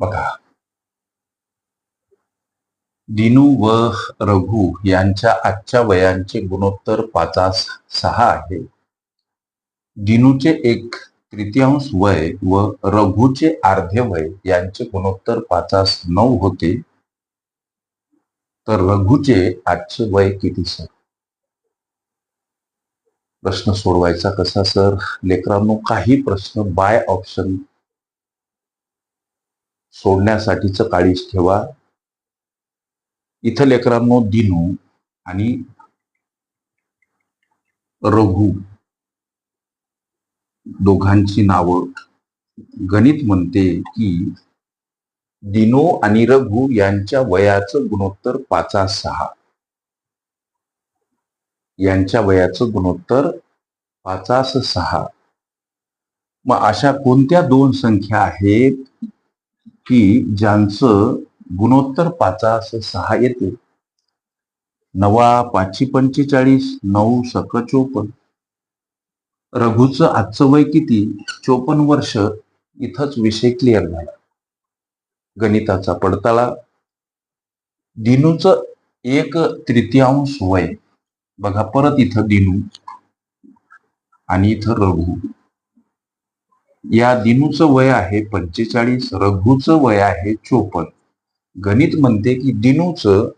बघा. दिनू व रघु यांच्या आजच्या वयांचे गुणोत्तर पाचास सहा आहे. दिनूचे एक तृतीयांश वय व रघुचे अर्धे वय यांचे गुणोत्तर पाचास नऊ होते. तर रघुचे आजचे वय किती सर? प्रश्न सोडवायचा कसा सर? लेकरांनो काही प्रश्न बाय ऑप्शन सोडण्यासाठीच काळीज ठेवा. इथं लेकरांनो दिनू आणि रघु दोघांची नावं. गणित म्हणते की दिनो आणि रघु यांच्या वयाचं गुणोत्तर पाचा सहा यांच्या वयाचं गुणोत्तर पाचास सहा मग अशा कोणत्या दोन संख्या आहेत? की ज्यांचं गुणोत्तर पाचास सहा येते. नवा पाचशे पंचेचाळीस नऊ सक चोपन्न. रघुचं आजचं वय किती? चोपन्न वर्ष. इथंच विषय क्लिअर झाला. गणिताचा पडताळा. दिनूचं एक तृतीयांश वय. बघा परत इथं दिनू. आणि इथं रघु. या दिनूचं वय आहे पंचेचाळीस रघूचं वय आहे चोपन्न. गणित म्हणते की दिनूचं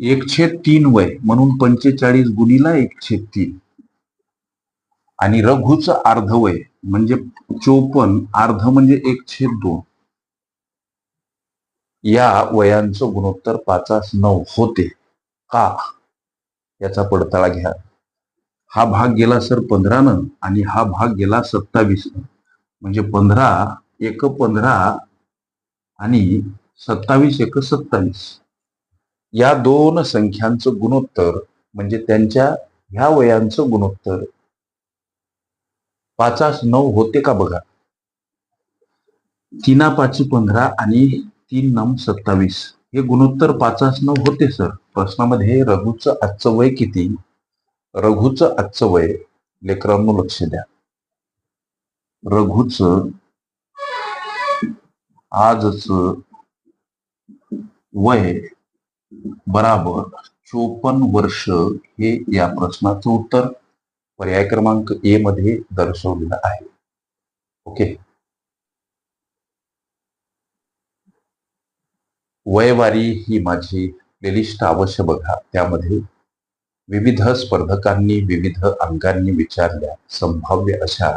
एकशे तीन वय म्हणून पंचेचाळीस गुणीला एकशे तीन. आणि रघूचं अर्ध वय म्हणजे चोपन्न अर्ध म्हणजे एकशे दोन. या वयांचं गुणोत्तर पाचास नऊ होते. का? याचा पडताळा घ्या. हा भाग गेला सर पंधरानं आणि हा भाग गेला सत्तावीसनं. म्हणजे पंधरा एक पंधरा आणि सत्तावीस एक सत्तावीस. या दोन संख्यांचं गुणोत्तर म्हणजे त्यांच्या ह्या वयांचं गुणोत्तर. पाचास नऊ होते का बघा? तीना पाची पंधरा आणि तीन नऊ सत्तावीस. हे गुणोत्तर पाचास नऊ होते सर. प्रश्नामध्ये रघुचं आजचं वय किती? रघुचं आजचं वय लेकरांनो लक्ष द्या. रघुच आजच वय बराबर चोपन्न वर्ष हे या प्रश्नाचं उत्तर पर्याय क्रमांक ए मध्ये दर्शवलेलं आहे. ओके? वयवारी ही माझी प्लेलिस्ट अवश्य बघा. त्यामध्ये विविध स्पर्धकांनी विविध अंगांनी विचारल्या संभाव्य अशा